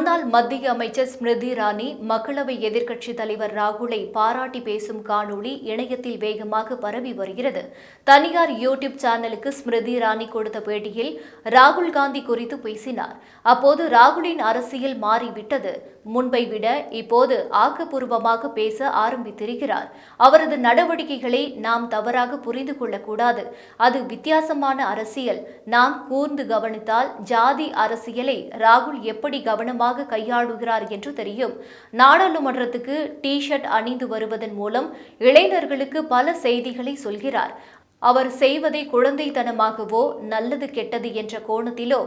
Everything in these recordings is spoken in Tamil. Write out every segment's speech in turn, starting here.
முன்னாள் மத்திய அமைச்சர் ஸ்மிருதி இரானி மக்களவை எதிர்க்கட்சித் தலைவர் ராகுலை பாராட்டி பேசும் காணொளி இணையத்தில் வேகமாக பரவி வருகிறது. தனியார் யூடியூப் சேனலுக்கு ஸ்மிருதி இரானி கொடுத்த பேட்டியில் ராகுல் காந்தி குறித்து பேசினார். அப்போது ராகுலின் அரசியல் மாறிவிட்டது. முன்பை விட இப்போது ஆக்கப்பூர்வமாக பேச ஆரம்பித்திருக்கிறார். அவரது நடவடிக்கைகளை நாம் தவறாக புரிந்து கொள்ளக்கூடாது. அது வித்தியாசமான அரசியல். நாம் கூர்ந்து கவனித்தால் ஜாதி அரசியலை ராகுல் எப்படி கவனமாக கையாளுகிறார் என்று தெரியும். நாடாளுமன்றத்துக்கு டி ஷர்ட் அணிந்து வருவதன் மூலம் இளைஞர்களுக்கு பல செய்திகளை சொல்கிறார். அவர் செய்வதை குழந்தைத்தனமாகவோ நல்லது கெட்டது என்ற கோணத்திலோ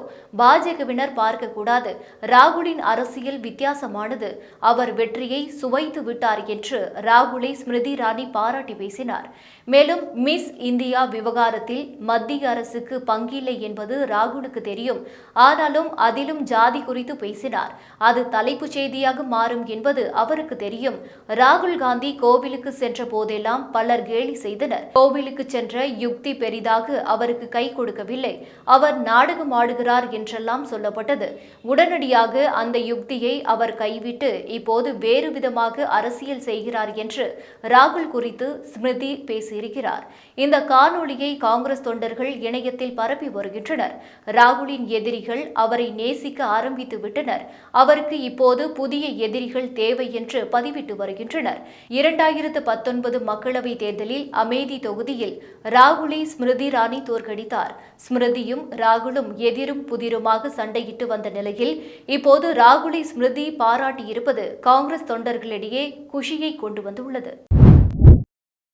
பாஜகவினர் பார்க்கக்கூடாது. ராகுலின் அரசியல் வித்தியாசமானது. அவர் வெற்றியை சுவைத்து விட்டார் என்று ராகுலை ஸ்மிருதி ராணி பாராட்டி பேசினார். மேலும் மிஸ் இந்தியா விவகாரத்தில் மத்திய அரசுக்கு பங்கில்லை என்பது ராகுலுக்கு தெரியும். ஆனாலும் அதிலும் ஜாதி குறித்து பேசினார். அது தலைப்புச் செய்தியாக மாறும் என்பது அவருக்கு தெரியும். ராகுல் காந்தி கோவிலுக்கு சென்ற போதெல்லாம் பலர் கேலி செய்தனர். கோவிலுக்கு சென்ற என்ற யுக்தி பெரிதாக அவருக்கு கை கொடுக்கவில்லை. அவர் நாடகம் ஆடுகிறார் என்றெல்லாம் சொல்லப்பட்டது. உடனடியாக அந்த யுக்தியை அவர் கைவிட்டு இப்போது வேறு விதமாக அரசியல் செய்கிறார் என்று ராகுல் குறித்து ஸ்மிருதி பேசியிருக்கிறார். இந்த காணொளியை காங்கிரஸ் தொண்டர்கள் இணையத்தில் பரப்பி வருகின்றனர். ராகுலின் எதிரிகள் அவரை நேசிக்க ஆரம்பித்து விட்டனர். அவருக்கு இப்போது புதிய எதிரிகள் தேவை என்று பதிவிட்டு வருகின்றனர். இரண்டாயிரத்து பத்தொன்பது மக்களவைத் தேர்தலில் அமேதி தொகுதியில் ராகுலை ஸ்மிருதி ராணி தோற்கடித்தார். ஸ்மிருதியும் ராகுலும் எதிரும் புதிருமாக சண்டையிட்டு வந்த நிலையில் இப்போது ராகுலை ஸ்மிருதி பாராட்டியிருப்பது காங்கிரஸ் தொண்டர்களிடையே குஷியை கொண்டு வந்துள்ளது.